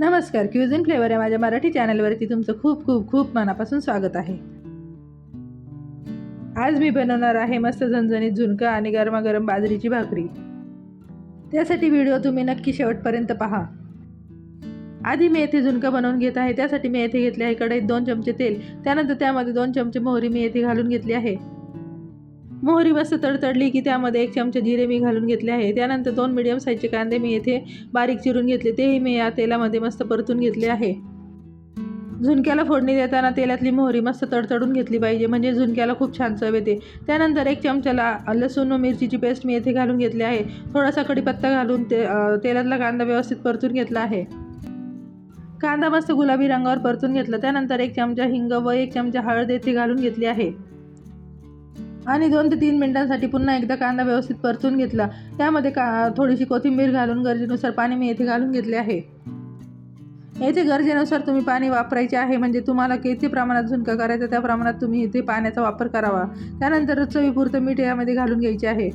नमस्कार cuisine flavour या माझ्या मराठी चॅनलवरती तुमचं खूप खूप खूप मनापासून स्वागत आहे. आज मी बनवणार आहे मस्त झणझणीत झुणका आणि गरमागरम बाजरीची भाकरी. त्यासाठी व्हिडिओ तुम्ही नक्की शेवटपर्यंत पहा. आधी मी येथे झुणका बनवून घेत आहे त्यासाठी मी येथे घेतले आहे कढईत दोन चमचे तेल त्यानंतर त्यामध्ये दोन चमचे मोहरी मी येथे घालून घेतली आहे. मोहरी मस्त तडतडली की त्यामध्ये एक चमचा जिरे मी घालून घेतले आहे. त्यानंतर दोन मिडियम साईजचे कांदे मी येथे बारीक चिरून घेतले. तेही मी या तेलामध्ये मस्त परतून घेतले आहे. झुणक्याला फोडणी देताना तेलातली मोहरी मस्त तडतडून घेतली पाहिजे म्हणजे झुणक्याला खूप छान चव येते. त्यानंतर एक चमचाला लसूण व मिरचीची पेस्ट मी येथे घालून घेतली आहे. थोडासा कढीपत्ता घालून ते तेलातला कांदा व्यवस्थित परतून घेतला आहे. कांदा मस्त गुलाबी रंगावर परतून घेतला. त्यानंतर एक चमचा हिंग व एक चमचा हळद येथे घालून घेतली आहे. आणि दोन ते तीन मिनिटांसाठी पुन्हा एकदा कांदा व्यवस्थित परतून घेतला. त्यामध्ये का थोडीशी कोथिंबीर घालून गरजेनुसार पाणी मी येथे घालून घेतले आहे. येथे गरजेनुसार तुम्ही पाणी वापरायचे आहे म्हणजे तुम्हाला किती प्रमाणात झुणका करायचा त्या प्रमाणात तुम्ही इथे पाण्याचा वापर करावा. त्यानंतर चवीपुरतं मीठ यामध्ये घालून घ्यायचे आहे.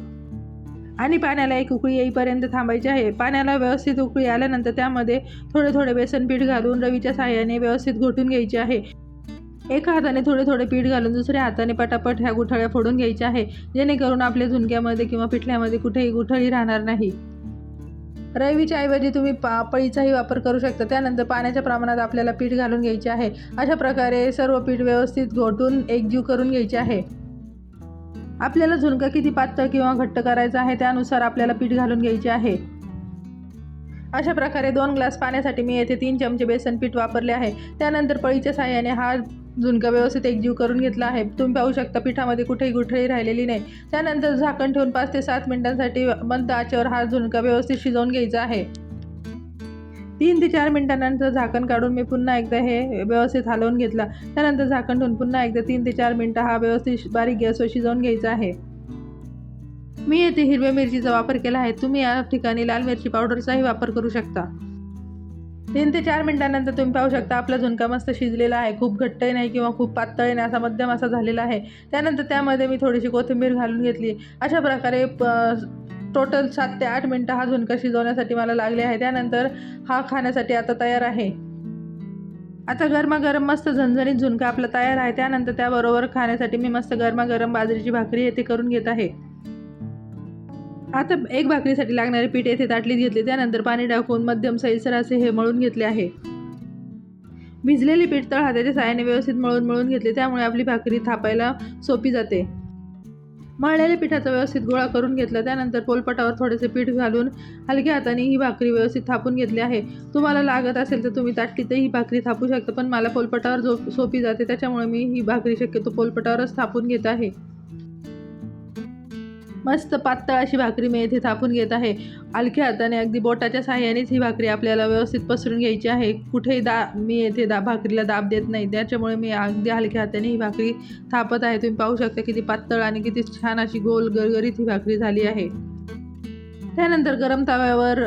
आणि पाण्याला एक उकळी येईपर्यंत थांबायची आहे. पाण्याला व्यवस्थित उकळी आल्यानंतर त्यामध्ये थोडे थोडे बेसन पीठ घालून रवीच्या साह्याने व्यवस्थित घोटून घ्यायचे आहे. एका हाताने थोडे थोडे पीठ घालून दुसऱ्या हाताने पटापट ह्या गुठळ्या फोडून घ्यायच्या आहे जेणेकरून आपल्या झुणक्यामध्ये किंवा पिठल्यामध्ये कुठेही गुठळी राहणार नाही. रवीच्या ऐवजी तुम्ही पा पळीचाही वापर करू शकता. त्यानंतर पाण्याच्या प्रमाणात आपल्याला पीठ घालून घ्यायचे आहे. अशा प्रकारे सर्व पीठ व्यवस्थित घोटून एकजीव करून घ्यायचे आहे. आपल्याला झुणका किती पातळ किंवा घट्ट करायचा आहे त्यानुसार आपल्याला पीठ घालून घ्यायचे आहे. अशा प्रकारे दोन ग्लास पाण्यासाठी मी येथे तीन चमचे बेसन पीठ वापरले आहे. त्यानंतर पळीच्या साह्याने हा झुणका व्यवस्थित एकजीव करून घेतला आहे. तुम्ही पाहू शकता पिठामध्ये कुठेही गुठळी राहिलेली नाही. त्यानंतर झाकण ठेवून पाच ते सात मिनिटांसाठी मंद आचेवर हा झुणका व्यवस्थित शिजवून घ्यायचा आहे. तीन ते चार मिनिटांनंतर झाकण काढून मी पुन्हा एकदा हे व्यवस्थित हलवून घेतला. त्यानंतर झाकण ठेवून पुन्हा एकदा तीन ते चार मिनटं हा व्यवस्थित बारीक गॅसवर शिजवून घ्यायचा आहे. मी येथे हिरव्या मिरचीचा वापर केला आहे. तुम्ही या ठिकाणी लाल मिरची पावडरचाही वापर करू शकता. तीन ते चार मिनिटांनंतर तुम्ही पाहू शकता आपला झुणका मस्त शिजलेला आहे. खूप घट्टही नाही किंवा खूप पातळही नाही असा मध्यम असा झालेला आहे. त्यानंतर त्यामध्ये मी थोडीशी कोथिंबीर घालून घेतली. अशा प्रकारे टोटल सात ते आठ मिनटं हा झुणका शिजवण्यासाठी मला लागले आहे. त्यानंतर हा खाण्यासाठी आता तयार आहे. आता गरमागरम मस्त झणझणीत झुणका आपला तयार आहे. त्यानंतर त्याबरोबर खाण्यासाठी मी मस्त गरमागरम बाजरीची भाकरी येथे करून घेत आहे. आता एक भाकरीसाठी लागणारे पीठ येथे ताटलीत घेतले. त्यानंतर पाणी टाकून मध्यम सैलसर असे हे मळून घेतले आहे. भिजलेले पीठ तळ हाताच्या साहाय्याने व्यवस्थित मळून मळून घेतले. त्यामुळे आपली भाकरी थापायला सोपी जाते. मळलेल्या पिठाचा व्यवस्थित गोळा करून घेतला. त्यानंतर पोलपटावर थोडेसे पीठ घालून हलक्या हाताने ही भाकरी व्यवस्थित थापून घेतली आहे. तुम्हाला लागत असेल तर तुम्ही ताटलीतही ही भाकरी थापू शकता पण मला पोलपटावर जो सोपी जाते त्याच्यामुळे मी ही भाकरी शक्यतो पोलपटावरच थापून घेत आहे. मस्त पातळ अशी भाकरी मी येथे थापून घेत आहे. हलक्या हाताने अगदी बोटाच्या साह्यानेच ही भाकरी आपल्याला व्यवस्थित पसरून घ्यायची आहे. कुठेही दा मी येथे दा भाकरीला दाब देत नाही. त्याच्यामुळे मी अगदी हलक्या हाताने ही भाकरी थापत आहे. तुम्ही पाहू शकता किती पातळ आणि किती छान अशी गोल गरगरीत ही भाकरी झाली आहे. त्यानंतर गरम तव्यावर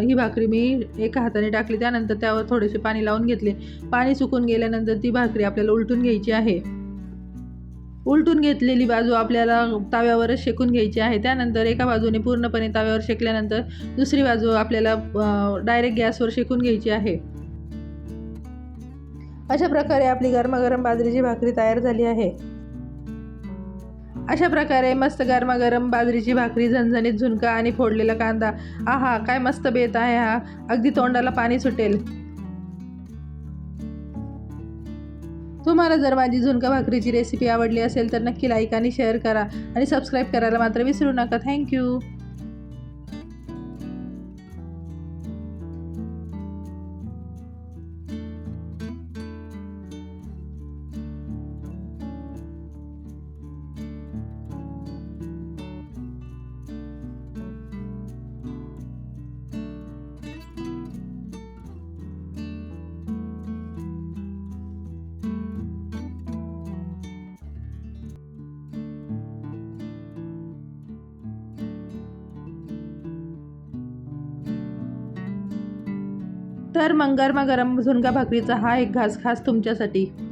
ही भाकरी मी एका हाताने टाकली. त्यानंतर त्यावर थोडेसे पाणी लावून घेतले. पाणी सुकून गेल्यानंतर ती भाकरी आपल्याला उलटून घ्यायची आहे. उलटून घेतलेली बाजू आपल्याला तव्यावरच शेकून घ्यायची आहे. त्यानंतर एका बाजूने पूर्णपणे तव्यावर शेकल्यानंतर दुसरी बाजू आपल्याला डायरेक्ट गॅसवर शेकून घ्यायची आहे. अशा प्रकारे आपली गरमागरम बाजरीची भाकरी तयार झाली आहे. अशा प्रकारे मस्त गरमागरम बाजरीची भाकरी झणझणीत झुणका आणि फोडलेला कांदा. आहा काय मस्त बेत आहे हा. अगदी तोंडाला पाणी सुटेल. तुम्हाला जर माझी झुणका भाकरीची रेसिपी आवडली असेल तर नक्की लाईक आणि शेअर करा. आणि सबस्क्राईब करायला मात्र विसरू नका. थँक्यू तर मग गरमागरम झुणका भाकरीचा हा एक घास खास तुमच्यासाठी.